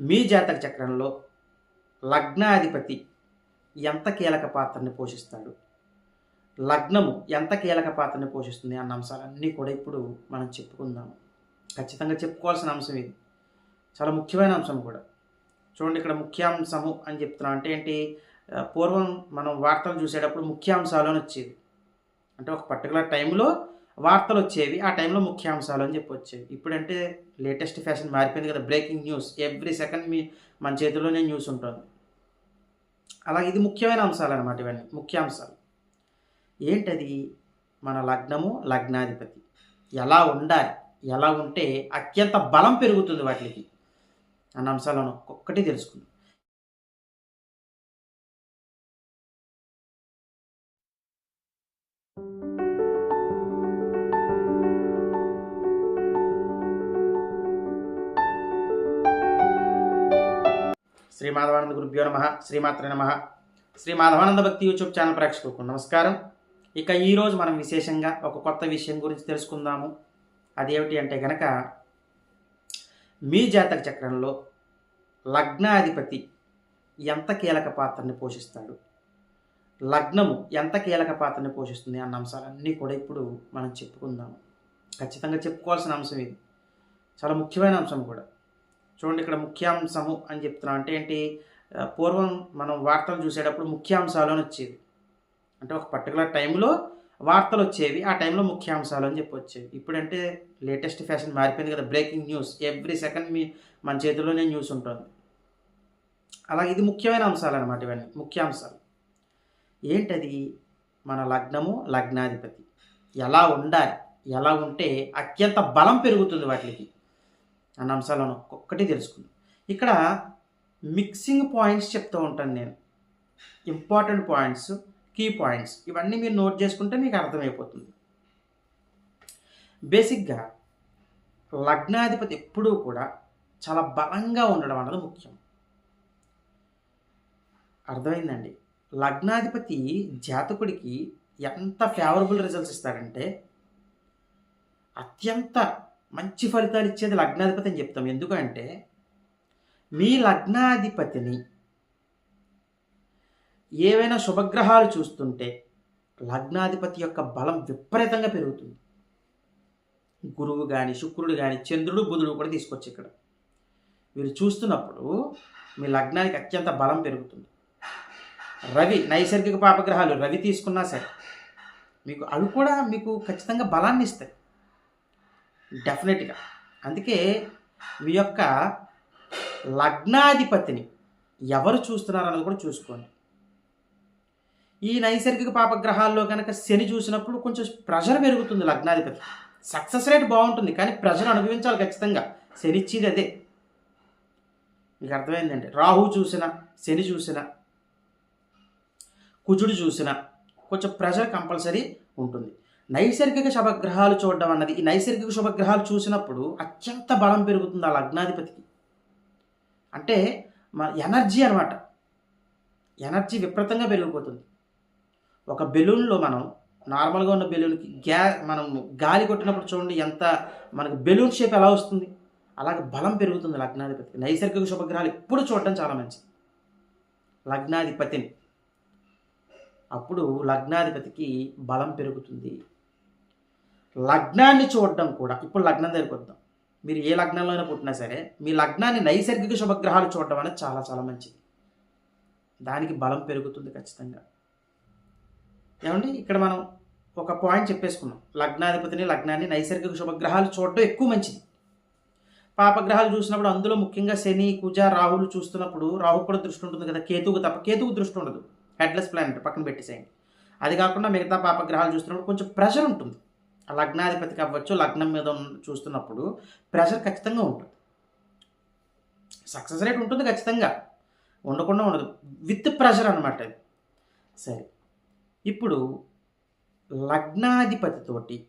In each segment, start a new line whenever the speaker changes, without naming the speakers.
మీ జాతక చక్రంలో లగ్నాధిపతి ఎంత కీలక పాత్రని పోషిస్తాడు? లగ్నము ఎంత కీలక పాత్రని పోషిస్తుంది అన్న అంశాలన్నీ కూడా ఇప్పుడు మనం చెప్పుకుందాము ఖచ్చితంగా చెప్పుకోవాల్సిన అంశం ఇది. చాలా ముఖ్యమైన అంశం కూడా. చూడండి ఇక్కడ ముఖ్యాంశము అని చెప్తున్నాం. అంటే ఏంటి? పూర్వం మనం వార్తలు చూసేటప్పుడు ముఖ్యాంశాలు అని వచ్చేది అంటే ఒక పర్టికులర్ టైంలో వార్తలు వచ్చేవి ఆ టైంలో ముఖ్యాంశాలు అని చెప్పి వచ్చేవి ఇప్పుడంటే లేటెస్ట్ ఫ్యాషన్ మారిపోయింది కదా బ్రేకింగ్ న్యూస్. ఎవ్రీ సెకండ్ మీ మన చేతిలోనే న్యూస్ ఉంటుంది. అలా ఇది ముఖ్యమైన అంశాలు అనమాట ఇవన్నీ ముఖ్యాంశాలు. ఏంటది? మన లగ్నము లగ్నాధిపతి. ఎలా ఉండాలి? ఎలా ఉంటే అత్యంత బలం పెరుగుతుంది వాటికి. అన్న అంశాలను ఒక్కొక్కటి తెలుసుకుందాం. శ్రీ మాధవానంద గురుభ్యో నమ శ్రీమాత్ర నమ. శ్రీ మాధవానంద భక్తి యూట్యూబ్ ఛానల్ ప్రేక్షకులకు నమస్కారం. ఇక ఈరోజు మనం విశేషంగా ఒక కొత్త విషయం గురించి తెలుసుకుందాము. అదేమిటి అంటే గనక మీ జాతక చక్రంలో లగ్నాధిపతి ఎంత కీలక పాత్రని పోషిస్తాడు? లగ్నము ఎంత కీలక పాత్రని పోషిస్తుంది అన్న అంశాలన్నీ కూడా ఇప్పుడు మనం చెప్పుకుందాము. ఖచ్చితంగా చెప్పుకోవాల్సిన అంశం ఇది. చాలా ముఖ్యమైన అంశం కూడా. చూడండి ఇక్కడ ముఖ్యాంశము అని చెప్తున్నాం. అంటే ఏంటి? పూర్వం మనం వార్తలు చూసేటప్పుడు ముఖ్యాంశాలు అని వచ్చేవి. అంటే ఒక పర్టికులర్ టైంలో వార్తలు వచ్చేవి ఆ టైంలో ముఖ్యాంశాలు అని చెప్పి వచ్చేవి. ఇప్పుడంటే లేటెస్ట్ ఫ్యాషన్ మారిపోయింది కదా బ్రేకింగ్ న్యూస్. ఎవ్రీ సెకండ్ మీ మన చేతిలోనే న్యూస్ ఉంటుంది. అలా ఇది ముఖ్యమైన అంశాలు అనమాట ఇవన్నీ ముఖ్యాంశాలు. ఏంటది? మన లగ్నము లగ్నాధిపతి. ఎలా ఉండాలి? ఎలా ఉంటే అత్యంత బలం పెరుగుతుంది వాటికి. అన్న అంశాలను ఒక్కొక్కటి తెలుసుకుందాం. ఇక్కడ మిక్సింగ్ పాయింట్స్ చెప్తూ ఉంటాను నేను. ఇంపార్టెంట్ పాయింట్స్ కీ పాయింట్స్ ఇవన్నీ మీరు నోట్ చేసుకుంటే మీకు అర్థమైపోతుంది. బేసిక్గా లగ్నాధిపతి ఎప్పుడూ కూడా చాలా బలంగా ఉండడం అన్నది ముఖ్యం. అర్థమైందండి. లగ్నాధిపతి జాతకుడికి ఎంత ఫేవరబుల్ రిజల్ట్స్ ఇస్తారంటే అత్యంత మంచి ఫలితాలు ఇచ్చేది లగ్నాధిపతి అని చెప్తాం. ఎందుకంటే మీ లగ్నాధిపతిని ఏవైనా శుభగ్రహాలు చూస్తుంటే లగ్నాధిపతి యొక్క బలం విపరీతంగా పెరుగుతుంది. గురువు కానీ శుక్రుడు కానీ చంద్రుడు బుధుడు కూడా తీసుకొచ్చి ఇక్కడ. వీరు చూస్తున్నప్పుడు మీ లగ్నానికి అత్యంత బలం పెరుగుతుంది. రవి నైసర్గిక పాపగ్రహాలు రవి తీసుకున్నా సరే మీకు అవి కూడా మీకు ఖచ్చితంగా బలాన్ని ఇస్తాయి. డెఫినెట్గా అందుకే మీ యొక్క లగ్నాధిపతిని ఎవరు చూస్తున్నారన్నది కూడా చూసుకోండి. ఈ నైసర్గిక పాపగ్రహాల్లో కనుక శని చూసినప్పుడు కొంచెం ప్రెషర్ పెరుగుతుంది లగ్నాధిపతి. సక్సెస్ రేట్ బాగుంటుంది కానీ ప్రెషర్ అనుభవించాలి ఖచ్చితంగా. శని ఇచ్చేది అదే. మీకు అర్థమైందండి? రాహు చూసిన శని చూసిన కుజుడు చూసిన కొంచెం ప్రెషర్ కంపల్సరీ ఉంటుంది. నైసర్గిక శుభగ్రహాలు చూడడం అన్నది ఈ నైసర్గిక శుభగ్రహాలు చూసినప్పుడు అత్యంత బలం పెరుగుతుంది ఆ లగ్నాధిపతికి. అంటే మన ఎనర్జీ అనమాట ఎనర్జీ విపరీతంగా పెరిగిపోతుంది. ఒక బెలూన్లో మనం నార్మల్గా ఉన్న బెలూన్కి గ్యా మనం గాలి కొట్టినప్పుడు చూడండి ఎంత మనకు బెలూన్ షేప్ ఎలా వస్తుంది? అలాగే బలం పెరుగుతుంది లగ్నాధిపతికి. నైసర్గిక శుభగ్రహాలు ఎప్పుడు చూడటం చాలా మంచిది. లగ్నాధిపతిని. అప్పుడు లగ్నాధిపతికి బలం పెరుగుతుంది. లగ్నాన్ని చూడడం కూడా ఇప్పుడు లగ్నం దగ్గరికి వద్దాం. మీరు ఏ లగ్నంలో అయినా పుట్టినా సరే మీ లగ్నాన్ని నైసర్గిక శుభగ్రహాలు చూడడం అనేది చాలా చాలా మంచిది. దానికి బలం పెరుగుతుంది ఖచ్చితంగా. ఏమండి? ఇక్కడ మనం ఒక పాయింట్ చెప్పేసుకున్నాం. లగ్నాధిపతిని లగ్నాన్ని నైసర్గిక శుభగ్రహాలు చూడడం ఎక్కువ మంచిది. పాపగ్రహాలు చూసినప్పుడు అందులో ముఖ్యంగా శని కుజ రాహులు చూస్తున్నప్పుడు రాహు కూడా దృష్టి ఉంటుంది కదా. కేతువుకు తప్ప కేతువుకు దృష్టి ఉండదు. హెడ్లెస్ ప్లానెట్ పక్కన పెట్టేసేయండి. అది కాకుండా మిగతా పాపగ్రహాలు చూస్తున్నప్పుడు కొంచెం ప్రెషర్ ఉంటుంది. లగ్నాధిపతికి అవ్వచ్చు లగ్నం మీద చూస్తున్నప్పుడు ప్రెషర్ ఖచ్చితంగా ఉంటుంది. సక్సెస్ రేట్ ఉంటుంది ఖచ్చితంగా. ఉండకుండా ఉండదు. విత్ ప్రెషర్ అనమాట అది సరే. ఇప్పుడు లగ్నాధిపతితోటి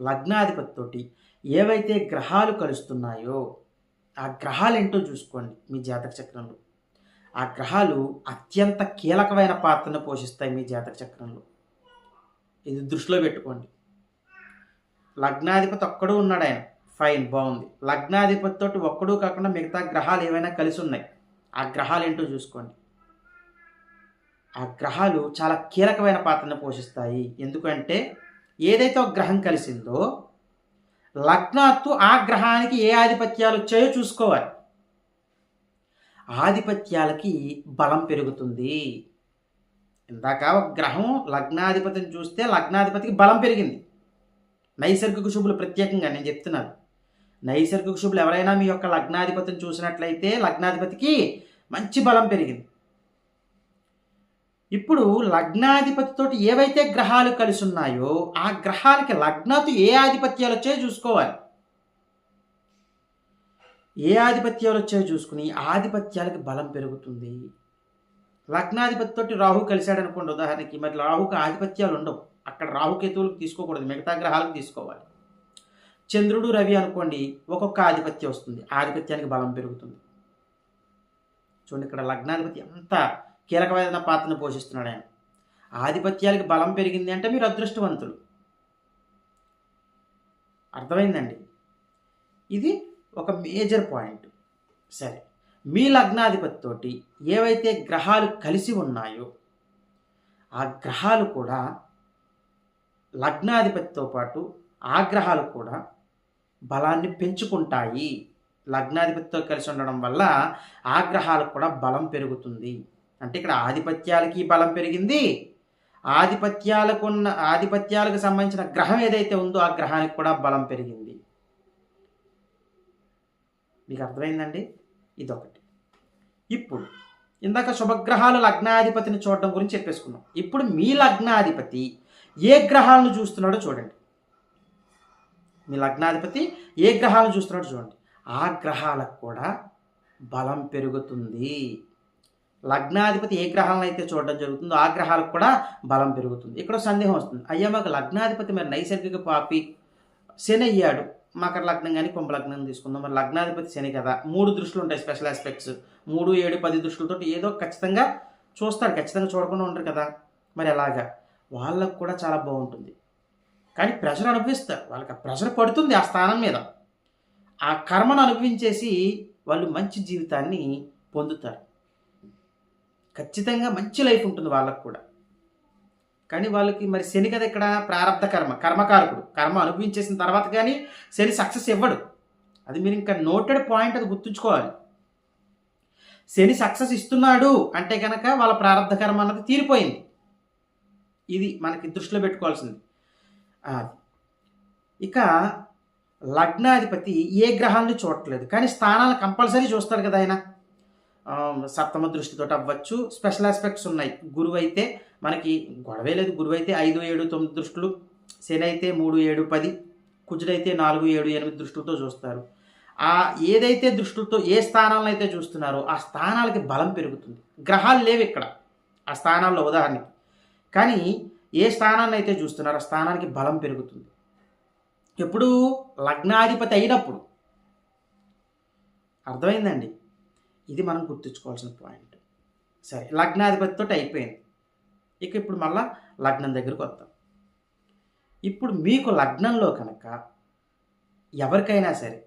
లగ్నాధిపతితోటి ఏవైతే గ్రహాలు కలుస్తున్నాయో ఆ గ్రహాలు ఏంటో చూసుకోండి మీ జాతక చక్రంలో. ఆ గ్రహాలు అత్యంత కీలకమైన పాత్రను పోషిస్తాయి మీ జాతక చక్రంలో. ఇది దృష్టిలో పెట్టుకోండి. లగ్నాధిపతి ఒక్కడు ఉన్నాడు ఆయన. ఫైన్ బాగుంది. లగ్నాధిపతితో ఒక్కడు కాకుండా మిగతా గ్రహాలు ఏవైనా కలిసి ఉన్నాయి. ఆ గ్రహాలు ఏంటో చూసుకోండి. ఆ గ్రహాలు చాలా కీలకమైన పాత్రను పోషిస్తాయి. ఎందుకంటే ఏదైతే ఒక గ్రహం కలిసిందో లగ్నాత్తు ఆ గ్రహానికి ఏ ఆధిపత్యాలు వచ్చాయో చూసుకోవాలి. ఆధిపత్యాలకి బలం పెరుగుతుంది. ఇందాక ఒక గ్రహం లగ్నాధిపతిని చూస్తే లగ్నాధిపతికి బలం పెరిగింది. నైసర్గిక శుభులు ప్రత్యేకంగా నేను చెప్తున్నాను. నైసర్గిక శుభులు ఎవరైనా మీ యొక్క లగ్నాధిపతిని చూసినట్లయితే లగ్నాధిపతికి మంచి బలం పెరిగింది. ఇప్పుడు లగ్నాధిపతితోటి ఏవైతే గ్రహాలు కలిసి ఉన్నాయో ఆ గ్రహాలకి లగ్నాతో ఏ ఆధిపత్యాలు వచ్చాయో చూసుకోవాలి. ఏ ఆధిపత్యాలు వచ్చాయో చూసుకుని ఆధిపత్యాలకి బలం పెరుగుతుంది. లగ్నాధిపతితోటి రాహు కలిశాడు అనుకోండి ఉదాహరణకి మరి రాహుకు ఆధిపత్యాలు ఉండవు. అక్కడ రాహుకేతువులకు తీసుకోకూడదు. మిగతా గ్రహాలకు తీసుకోవాలి. చంద్రుడు రవి అనుకోండి ఒక్కొక్క ఆధిపత్యం వస్తుంది. ఆధిపత్యానికి బలం పెరుగుతుంది. చూడండి ఇక్కడ లగ్నాధిపతి ఎంత కీలకమైన పాత్రను పోషిస్తున్నాడు ఆయన. ఆధిపత్యాలకి బలం పెరిగింది అంటే మీరు అదృష్టవంతులు. అర్థమైందండి? ఇది ఒక మేజర్ పాయింట్. సరే. మీ లగ్నాధిపతితోటి ఏవైతే గ్రహాలు కలిసి ఉన్నాయో ఆ గ్రహాలు కూడా లగ్నాధిపతితో పాటు ఆ గ్రహాలు కూడా బలాన్ని పెంచుకుంటాయి. లగ్నాధిపతితో కలిసి ఉండడం వల్ల ఆ గ్రహాలకు కూడా బలం పెరుగుతుంది. అంటే ఇక్కడ ఆధిపత్యాలకి బలం పెరిగింది. ఆధిపత్యాలకు ఉన్న ఆధిపత్యాలకు సంబంధించిన గ్రహం ఏదైతే ఉందో ఆ గ్రహానికి కూడా బలం పెరిగింది. మీకు అర్థమైందండి? ఇదొకటి. ఇప్పుడు ఇందాక శుభగ్రహాలు లగ్నాధిపతిని చూడడం గురించి చెప్పేసుకున్నాం. ఇప్పుడు మీ లగ్నాధిపతి ఏ గ్రహాలను చూస్తున్నాడో చూడండి. మీ లగ్నాధిపతి ఏ గ్రహాలను చూస్తున్నాడో చూడండి. ఆ గ్రహాలకు కూడా బలం పెరుగుతుంది. లగ్నాధిపతి ఏ గ్రహాలను అయితే చూడడం జరుగుతుందో ఆ గ్రహాలకు కూడా బలం పెరుగుతుంది. ఇక్కడ సందేహం వస్తుంది. అయ్యా మాకు లగ్నాధిపతి మరి నైసర్గిక పాపి శని అయ్యాడు. మకర లగ్నం కానీ కుంభ లగ్నం తీసుకుందాం. మరి లగ్నాధిపతి శని కదా మూడు దృష్టిలు ఉంటాయి స్పెషల్ ఆస్పెక్ట్స్ మూడు ఏడు పది దృష్టిలతో ఏదో ఖచ్చితంగా చూస్తారు ఖచ్చితంగా చూడకుండా ఉంటారు కదా. మరి అలాగా వాళ్ళకు కూడా చాలా బాగుంటుంది. కానీ ప్రెషర్ అనుభవిస్తారు. వాళ్ళకి ఆ ప్రెషర్ పడుతుంది ఆ స్థానం మీద. ఆ కర్మను అనుభవించేసి వాళ్ళు మంచి జీవితాన్ని పొందుతారు. ఖచ్చితంగా మంచి లైఫ్ ఉంటుంది వాళ్ళకు కూడా. కానీ వాళ్ళకి మరి శని కదా ఇక్కడ ప్రారంభ కర్మ కర్మకారకుడు. కర్మ అనుభవించేసిన తర్వాత కానీ శని సక్సెస్ ఇవ్వడు. అది మీరు ఇంకా నోటెడ్ పాయింట్ అది గుర్తుంచుకోవాలి. శని సక్సెస్ ఇస్తున్నాడు అంటే కనుక వాళ్ళ ప్రారంభ కర్మ అన్నది తీరిపోయింది. ఇది మనకి దృష్టిలో పెట్టుకోవాల్సింది. ఇక లగ్నాధిపతి ఏ గ్రహాన్ని చూడట్లేదు. కానీ స్థానాలు కంపల్సరీ చూస్తారు కదా ఆయన. సప్తమ దృష్టితో అవ్వచ్చు. స్పెషల్ ఆస్పెక్ట్స్ ఉన్నాయి. గురువు అయితే మనకి గొడవే లేదు. గురువు అయితే ఐదు ఏడు తొమ్మిది దృష్టిలు. శని అయితే మూడు ఏడు పది. కుజుడైతే నాలుగు ఏడు ఎనిమిది దృష్టిలతో చూస్తారు. ఆ ఏదైతే దృష్టితో ఏ స్థానాలను అయితే చూస్తున్నారో ఆ స్థానాలకి బలం పెరుగుతుంది. గ్రహాలు లేవు ఇక్కడ. ఆ స్థానాల్లో ఉదాహరణకి. కానీ ఏ స్థానాన్ని అయితే చూస్తున్నారో ఆ స్థానానికి బలం పెరుగుతుంది. ఎప్పుడు లగ్నాధిపతి అయినప్పుడు. అర్థమైందండి? ఇది మనం గుర్తుంచుకోవాల్సిన పాయింట్ సరే లగ్నాధిపతితో అయిపోయింది. ఇక ఇప్పుడు మళ్ళా లగ్నం దగ్గరకు వద్దాం. ఇప్పుడు మీకు లగ్నంలో కనుక ఎవరికైనా సరే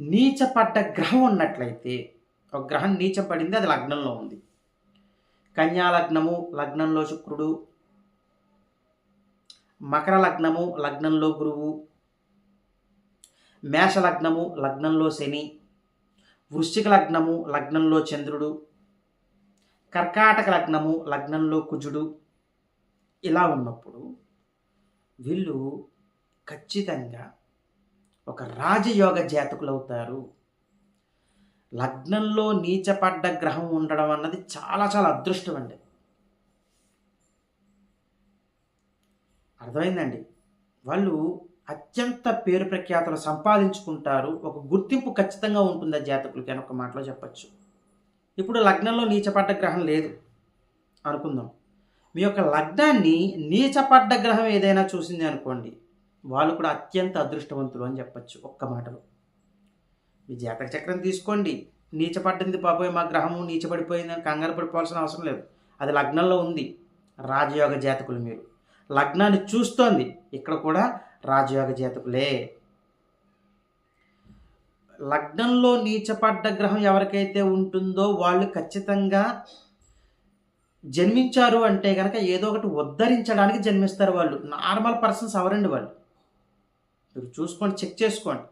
నీచపడ్డ గ్రహం ఉన్నట్లయితే ఒక గ్రహం నీచం పడింది అది లగ్నంలో ఉంది. కన్యా లగ్నము లగ్నంలో శుక్రుడు. మకర లగ్నము లగ్నంలో గురువు. మేష లగ్నము లగ్నంలో శని. వృశ్చిక లగ్నము లగ్నంలో చంద్రుడు కర్కాటక లగ్నము లగ్నంలో కుజుడు ఇలా ఉన్నప్పుడు వీళ్ళు ఖచ్చితంగా ఒక రాజయోగ జాతకులు అవుతారు. లగ్నంలో నీచపడ్డ గ్రహం ఉండడం అన్నది చాలా చాలా అదృష్టం అండి. అర్థమైందండి? వాళ్ళు అత్యంత పేరు ప్రఖ్యాతులు సంపాదించుకుంటారు. ఒక గుర్తింపు ఖచ్చితంగా ఉంటుంది ఆ జాతకులకి అని ఒక మాటలో చెప్పచ్చు. ఇప్పుడు లగ్నంలో నీచపడ్డ గ్రహం లేదు. అనుకుందాం. మీ యొక్క లగ్నాన్ని నీచపడ్డ గ్రహం ఏదైనా చూసింది అనుకోండి. వాళ్ళు కూడా అత్యంత అదృష్టవంతులు అని చెప్పచ్చు ఒక్క మాటలో. మీ జాతక చక్రం తీసుకోండి. నీచపడ్డింది బాబోయ్ మా గ్రహము నీచపడిపోయింది అని కంగారు పడిపోవాల్సిన అవసరం లేదు. అది లగ్నంలో ఉంది. రాజయోగ జాతకులు మీరు. లగ్నాన్ని చూస్తోంది. ఇక్కడ కూడా రాజయోగ జాతకులే లగ్నంలో నీచపడ్డ గ్రహం ఎవరికైతే ఉంటుందో వాళ్ళు ఖచ్చితంగా జన్మించారు అంటే కనుక ఏదో ఒకటి ఉద్ధరించడానికి జన్మిస్తారు వాళ్ళు. నార్మల్ పర్సన్స్ ఎవరండి వాళ్ళు. మీరు చూసుకోండి చెక్ చేసుకోండి.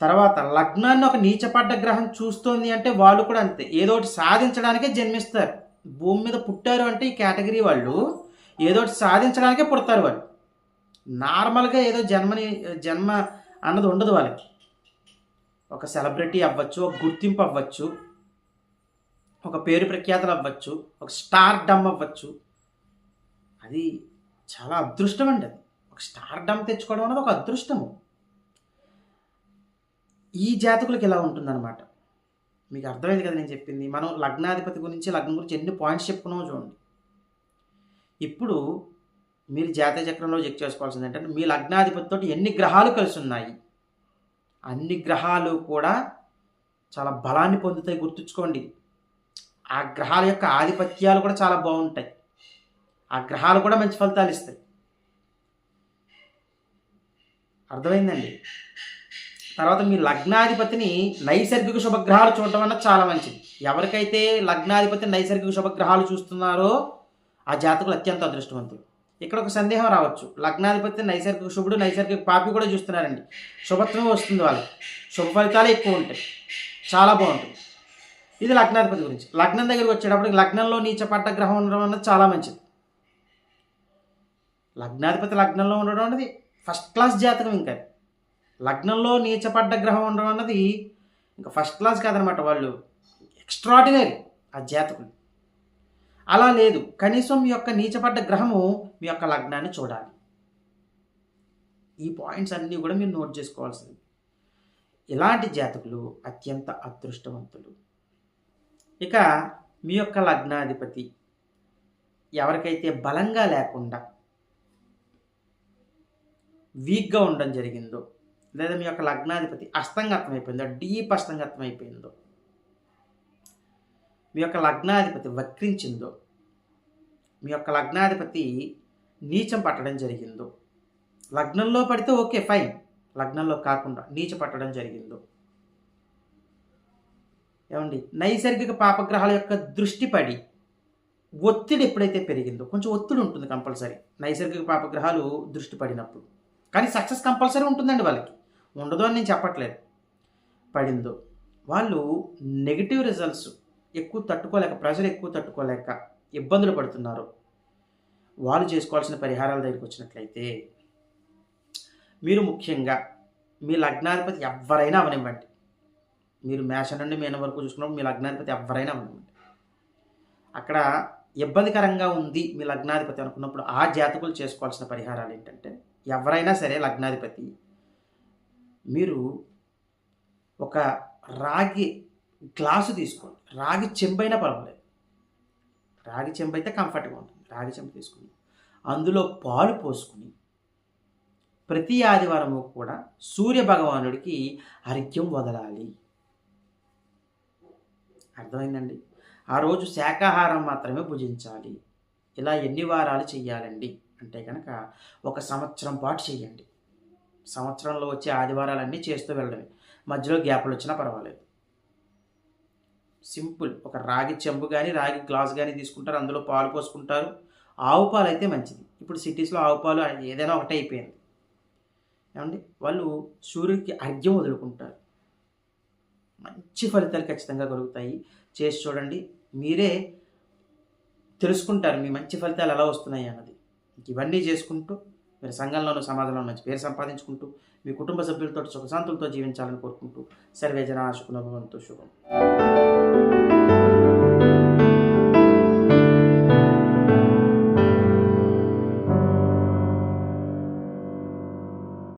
తర్వాత లగ్నాన్ని ఒక నీచపడ్డ గ్రహం చూస్తోంది అంటే వాళ్ళు కూడా అంతే. ఏదో ఒకటి సాధించడానికే జన్మిస్తారు. భూమి మీద పుట్టారు అంటే ఈ కేటగిరీ వాళ్ళు ఏదో ఒకటి సాధించడానికే పుడతారు వాళ్ళు. నార్మల్గా ఏదో జన్మని జన్మ అన్నది ఉండదు వాళ్ళకి. ఒక సెలబ్రిటీ అవ్వచ్చు ఒక గుర్తింపు అవ్వచ్చు ఒక పేరు ప్రఖ్యాతలు అవ్వచ్చు ఒక స్టార్ డమ్ అవ్వచ్చు. అది చాలా అదృష్టం అండి అది. ఒక స్టార్ డమ్ తెచ్చుకోవడం అనేది ఒక అదృష్టము. ఈ జాతకులకు ఇలా ఉంటుందన్నమాట. మీకు అర్థమైంది కదా నేను చెప్పింది? మనం లగ్నాధిపతి గురించి లగ్నం గురించి ఎన్ని పాయింట్స్ చెప్పుకున్నామో చూడండి. ఇప్పుడు మీరు జాతీయ చక్రంలో చెక్ చేసుకోవాల్సింది ఏంటంటే మీ లగ్నాధిపతితో ఎన్ని గ్రహాలు కలిసి ఉన్నాయి అన్ని గ్రహాలు కూడా చాలా బలాన్ని పొందుతాయి గుర్తుంచుకోండి. ఆ గ్రహాల యొక్క ఆధిపత్యాలు కూడా చాలా బాగుంటాయి. ఆ గ్రహాలు కూడా మంచి ఫలితాలు ఇస్తాయి. అర్థమైందండి? తర్వాత మీ లగ్నాధిపతిని నైసర్గిక శుభగ్రహాలు చూడటం అన్నది చాలా మంచిది. ఎవరికైతే లగ్నాధిపతి నైసర్గిక శుభగ్రహాలు చూస్తున్నారో ఆ జాతకులు అత్యంత అదృష్టవంతులు. ఇక్కడ ఒక సందేహం రావచ్చు. లగ్నాధిపతి నైసర్గిక శుభుడు నైసర్గిక పాపి కూడా చూస్తున్నారండి. శుభత్వం వస్తుంది వాళ్ళకి. శుభ ఫలితాలు ఎక్కువ ఉంటాయి. చాలా బాగుంటుంది. ఇది లగ్నాధిపతి గురించి. లగ్నం దగ్గరికి వచ్చేటప్పటికి లగ్నంలో నీచపడ్డ గ్రహం ఉండడం అన్నది చాలా మంచిది. లగ్నాధిపతి లగ్నంలో ఉండడం అనేది ఫస్ట్ క్లాస్ జాతకం ఇంకా లగ్నంలో నీచపడ్డ గ్రహం ఉండడం అన్నది ఇంకా ఫస్ట్ క్లాస్ కాదనమాట వాళ్ళు. ఎక్స్ట్రాడినరీ ఆ జాతకులు. అలా లేదు. కనీసం మీ యొక్క నీచపడ్డ గ్రహము మీ యొక్క లగ్నాన్ని చూడాలి. ఈ పాయింట్స్ అన్నీ కూడా మీరు నోట్ చేసుకోవాల్సింది. ఇలాంటి జాతకులు అత్యంత అదృష్టవంతులు. ఇక మీ యొక్క లగ్నాధిపతి ఎవరికైతే బలంగా లేకుండా వీక్గా ఉండడం జరిగిందో లేదా మీ యొక్క లగ్నాధిపతి అస్తంగతం అయిపోయిందో డీప్ అస్తంగతం అయిపోయిందో మీ యొక్క లగ్నాధిపతి వక్రించిందో మీ యొక్క లగ్నాధిపతి నీచం పట్టడం జరిగిందో. లగ్నంలో పడితే ఓకే ఫైన్. లగ్నంలో కాకుండా నీచ పట్టడం జరిగిందో. ఏమండి? నైసర్గిక పాపగ్రహాల యొక్క దృష్టి పడి ఒత్తిడి ఎప్పుడైతే పెరిగిందో కొంచెం ఒత్తిడి ఉంటుంది కంపల్సరీ. నైసర్గిక పాపగ్రహాలు దృష్టి పడినప్పుడు. కానీ సక్సెస్ కంపల్సరీ ఉంటుందండి వాళ్ళకి. ఉండదు అని నేను చెప్పట్లేదు. పడిందో. వాళ్ళు నెగిటివ్ రిజల్ట్స్ ఎక్కువ తట్టుకోలేక ప్రెషర్ ఎక్కువ తట్టుకోలేక ఇబ్బందులు పడుతున్నారు. వాళ్ళు చేసుకోవాల్సిన పరిహారాల దగ్గరికి వచ్చినట్లయితే మీరు ముఖ్యంగా మీ లగ్నాధిపతి ఎవరైనా అవనివ్వండి. మీరు మేష నుండి మీన వరకు చూసుకున్నప్పుడు మీ లగ్నాధిపతి ఎవరైనా అవనివ్వండి. అక్కడ ఇబ్బందికరంగా ఉంది మీ లగ్నాధిపతి అనుకున్నప్పుడు ఆ జాతకులు చేసుకోవాల్సిన పరిహారాలు ఏంటంటే ఎవరైనా సరే లగ్నాధిపతి మీరు ఒక రాగి గ్లాసు తీసుకోండి. రాగి చెంబైనా పర్వాలేదు. రాగి చెంబు అయితే కంఫర్ట్గా ఉంటుంది. రాగి చెంబు తీసుకుని అందులో పాలు పోసుకుని ప్రతి ఆదివారము కూడా సూర్య భగవానుడికి అర్ఘ్యం వదలాలి. అర్థమైందండి? ఆ రోజు శాకాహారం మాత్రమే భుజించాలి. ఇలా ఎన్ని వారాలు చేయాలండి అంటే కనుక ఒక సంవత్సరం పాటు చేయండి సంవత్సరంలో వచ్చే ఆదివారాలన్నీ చేస్తూ వెళ్ళడమే. మధ్యలో గ్యాప్లు వచ్చినా పర్వాలేదు. సింపుల్. ఒక రాగి చెంబు కానీ రాగి గ్లాస్ కానీ తీసుకుంటారు అందులో పాలు పోసుకుంటారు. ఆవు పాలు అయితే మంచిది. ఇప్పుడు సిటీస్లో ఆవు పాలు ఏదైనా ఒకటే అయిపోయింది. ఏమండి? వాళ్ళు సూర్యుడికి అర్ఘ్యం వదులుకుంటారు మంచి ఫలితాలు ఖచ్చితంగా కలుగుతాయి. చేసి చూడండి. మీరే తెలుసుకుంటారు మీ మంచి ఫలితాలు ఎలా వస్తున్నాయి అన్నది. ఇవన్నీ చేసుకుంటూ మీరు సంఘంలోనూ సమాజంలో మంచి పేరు సంపాదించుకుంటూ మీ కుటుంబ సభ్యులతో సుఖశాంతులతో జీవించాలని కోరుకుంటూ సర్వేజన శుకునభవంతు శుభం. thank you